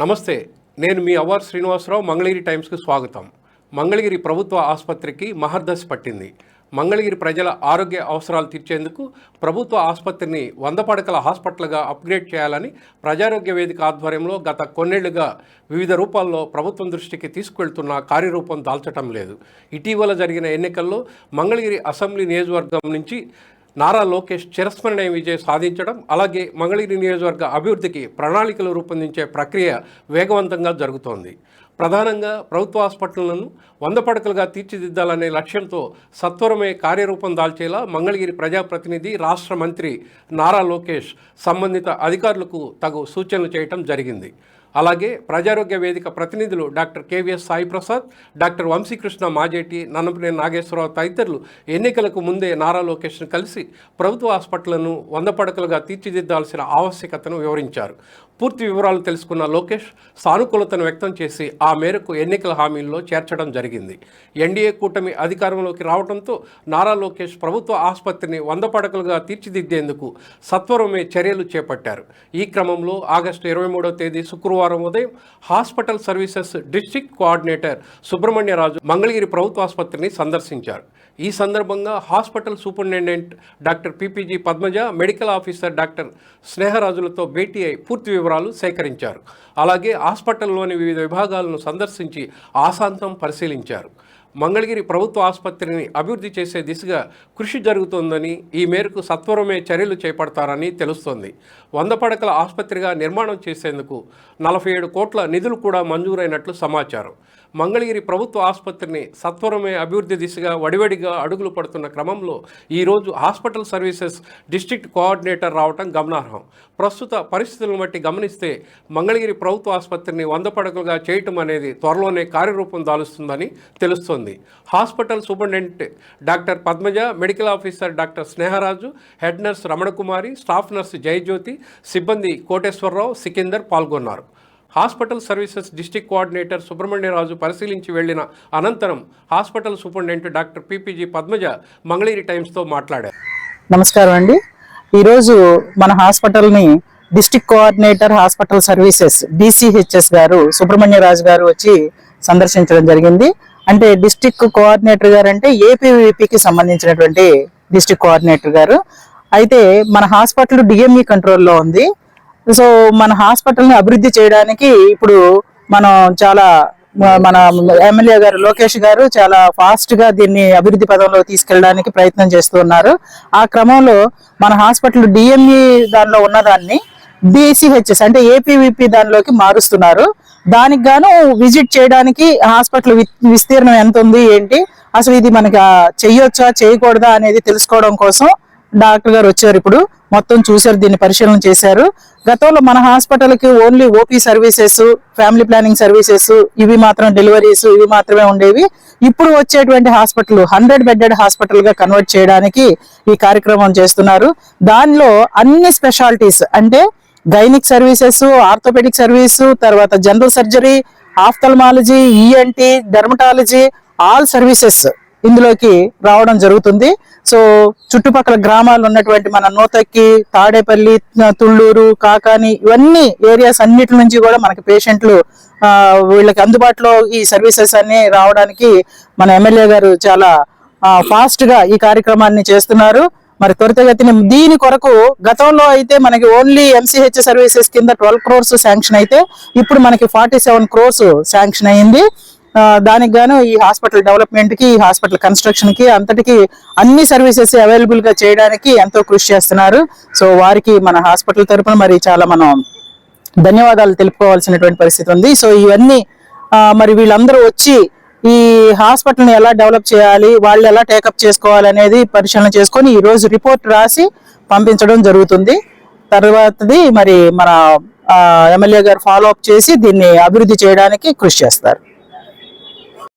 నమస్తే నేను మీ అవార్ శ్రీనివాసరావు మంగళగిరి టైమ్స్కి స్వాగతం. మంగళగిరి ప్రభుత్వ ఆసుపత్రికి మహర్దశ పట్టింది. మంగళగిరి ప్రజల ఆరోగ్య అవసరాలు తీర్చేందుకు ప్రభుత్వ ఆసుపత్రిని వంద పడకల హాస్పిటల్గా అప్గ్రేడ్ చేయాలని ప్రజారోగ్య వేదిక ఆధ్వర్యంలో గత కొన్నేళ్ళుగా వివిధ రూపాల్లో ప్రభుత్వం దృష్టికి తీసుకెళ్తున్న కార్యరూపం దాల్చటం లేదు. ఇటీవల జరిగిన ఎన్నికల్లో మంగళగిరి అసెంబ్లీ నియోజకవర్గం నుంచి నారా లోకేష్ చిరస్మరణీయ విజయం సాధించడం అలాగే మంగళగిరి నియోజకవర్గ అభివృద్ధికి ప్రణాళికలు రూపొందించే ప్రక్రియ వేగవంతంగా జరుగుతోంది. ప్రధానంగా ప్రభుత్వ హాస్పిటళ్ళను వంద పడకలుగా తీర్చిదిద్దాలనే లక్ష్యంతో సత్వరమే కార్యరూపం దాల్చేలా మంగళగిరి ప్రజాప్రతినిధి రాష్ట్ర మంత్రి నారా లోకేష్ సంబంధిత అధికారులకు తగు సూచనలు చేయటం జరిగింది. అలాగే ప్రజారోగ్య వేదిక ప్రతినిధులు doctor KVS Saiprasad doctor Vamsikrishna Majeti Nannapaneni Nageswararao తదితరులు ఎన్నికలకు ముందే నారా లోకేష్ను కలిసి ప్రభుత్వ హాస్పిటళ్ళను వంద పడకలుగా తీర్చిదిద్దాల్సిన ఆవశ్యకతను వివరించారు. పూర్తి వివరాలు తెలుసుకున్న లోకేష్ సానుకూలతను వ్యక్తం చేసి ఆ మేరకు ఎన్నికల హామీల్లో చేర్చడం జరిగింది. ఎన్డీఏ కూటమి అధికారంలోకి రావడంతో నారా లోకేష్ ప్రభుత్వ ఆసుపత్రిని వంద పడకలుగా తీర్చిదిద్దేందుకు సత్వరమే చర్యలు చేపట్టారు. ఈ క్రమంలో ఆగస్టు ఇరవై మూడవ తేదీ శుక్రవారం ఉదయం hospital services district coordinator Subrahmanyaraju Mangalagiri ప్రభుత్వ ఆసుపత్రిని సందర్శించారు. ఈ సందర్భంగా hospital superintendent doctor PPG Padmaja medical officer doctor స్నేహరాజులతో భేటీ అయి పూర్తి వివరాలు సేకరించారు. అలాగే హాస్పిటల్లోని వివిధ విభాగాలను సందర్శించి ఆశాంతం పరిశీలించారు. మంగళగిరి ప్రభుత్వ ఆసుపత్రిని అభివృద్ధి చేసే దిశగా కృషి జరుగుతోందని ఈ మేరకు సత్వరమే చర్యలు చేపడతారని తెలుస్తోంది. వంద పడకల ఆసుపత్రిగా నిర్మాణం చేసేందుకు నలభై ఏడు కోట్ల నిధులు కూడా మంజూరైనట్లు సమాచారం. మంగళగిరి ప్రభుత్వ ఆసుపత్రిని సత్వరమే అభివృద్ధి దిశగా వడివడిగా అడుగులు పడుతున్న క్రమంలో ఈరోజు హాస్పిటల్ సర్వీసెస్ డిస్ట్రిక్ట్ కోఆర్డినేటర్ రావటం గమనార్హం. ప్రస్తుత పరిస్థితులను బట్టి గమనిస్తే మంగళగిరి ప్రభుత్వ ఆసుపత్రిని వంద పడకలుగా చేయటం అనేది త్వరలోనే కార్యరూపం దాలుస్తుందని తెలుస్తోంది. Hospital superintendent doctor Padmaja medical officer doctor Sneharaju head nurse Ramanakumari staff nurse Jayajyothi సిబ్బంది కోటేశ్వరరావు సికిందర్ పాల్గొన్నారు. Hospital services district coordinator Subrahmanyaraju పరిశీలించి వెళ్ళిన అనంతరం hospital superintendent doctor PPG Padmaja Mangalagiri టైమ్స్తో మాట్లాడారు. నమస్కారం అండి. ఈరోజు మన హాస్పిటల్ని district coordinator hospital services DCHS గారు సుబ్రహ్మణ్యరాజు గారు వచ్చి సందర్శించడం జరిగింది. అంటే డిస్ట్రిక్ట్ కోఆర్డినేటర్ గారు అంటే ఏపీవీపీకి సంబంధించినటువంటి డిస్టిక్ కోఆర్డినేటర్ గారు. అయితే మన హాస్పిటల్ డిఎంఈ కంట్రోల్లో ఉంది. సో మన హాస్పిటల్ని అభివృద్ధి చేయడానికి ఇప్పుడు మనం చాలా మన ఎమ్మెల్యే గారు లోకేష్ గారు చాలా ఫాస్ట్గా దీన్ని అభివృద్ధి పదంలో తీసుకెళ్ళడానికి ప్రయత్నం చేస్తున్నారు. ఆ క్రమంలో మన హాస్పిటల్ డిఎంఈ దానిలో ఉన్నదాన్ని డిసిహెచ్ఎస్ అంటే ఏపీవిపి దానిలోకి మారుస్తున్నారు. దానికి గాను విజిట్ చేయడానికి హాస్పిటల్ విస్తీర్ణం ఎంత ఉంది ఏంటి? అసలు ఇది మనకి చెయ్యొచ్చా చేయకూడదా అనేది తెలుసుకోవడం కోసం డాక్టర్ గారు వచ్చారు ఇప్పుడు. మొత్తం చూశారు దీన్ని పరిశీలన చేశారు. గతంలో మన హాస్పిటల్కి only OP services family planning services ఇవి మాత్రం డెలివరీస్ ఇవి మాత్రమే ఉండేవి. ఇప్పుడు వచ్చేటువంటి హాస్పిటల్ హండ్రెడ్ బెడ్డెడ్ హాస్పిటల్గా కన్వర్ట్ చేయడానికి ఈ కార్యక్రమం చేస్తున్నారు. దానిలో అన్ని స్పెషాలిటీస్ అంటే గైనిక్ సర్వీసెస్ ఆర్థోపెడిక్ సర్వీస్ తర్వాత general surgery ophthalmology ENT dermatology all services ఇందులోకి రావడం జరుగుతుంది. సో చుట్టుపక్కల గ్రామాలు ఉన్నటువంటి మన నూతక్కి తాడేపల్లి తుళ్ళూరు కాకాని ఇవన్నీ ఏరియాస్ అన్నిటి నుంచి కూడా మనకి పేషెంట్లు వీళ్ళకి అందుబాటులో ఈ సర్వీసెస్ అన్ని రావడానికి మన ఎమ్మెల్యే గారు చాలా ఫాస్ట్గా ఈ కార్యక్రమాన్ని చేస్తున్నారు. మరి త్వరితగతిన దీని కొరకు గతంలో అయితే మనకి ఓన్లీ ఎంసీహెచ్ సర్వీసెస్ కింద ట్వెల్వ్ క్రోర్స్ శాంక్షన్ అయితే ఇప్పుడు మనకి ఫార్టీ సెవెన్ క్రోర్స్ శాంక్షన్ అయింది. దానికి గాను ఈ హాస్పిటల్ డెవలప్మెంట్కి ఈ హాస్పిటల్ కన్స్ట్రక్షన్కి అంతటికి అన్ని సర్వీసెస్ అవైలబుల్గా చేయడానికి ఎంతో కృషి చేస్తున్నారు. సో వారికి మన హాస్పిటల్ తరపున మరి చాలా మనం ధన్యవాదాలు తెలుపుకోవాల్సినటువంటి పరిస్థితి ఉంది. సో ఇవన్నీ మరి వీళ్ళందరూ వచ్చి ఈ హాస్పిటల్ని ఎలా డెవలప్ చేయాలి వాళ్ళు ఎలా టేకప్ చేసుకోవాలి అనేది పరిశీలన చేసుకొని ఈ రోజు రిపోర్ట్ రాసి పంపించడం జరుగుతుంది. తర్వాతది మరి మన ఎమ్మెల్యే గారు ఫాలో అప్ చేసి దీన్ని అభివృద్ధి చేయడానికి కృషి చేస్తారు.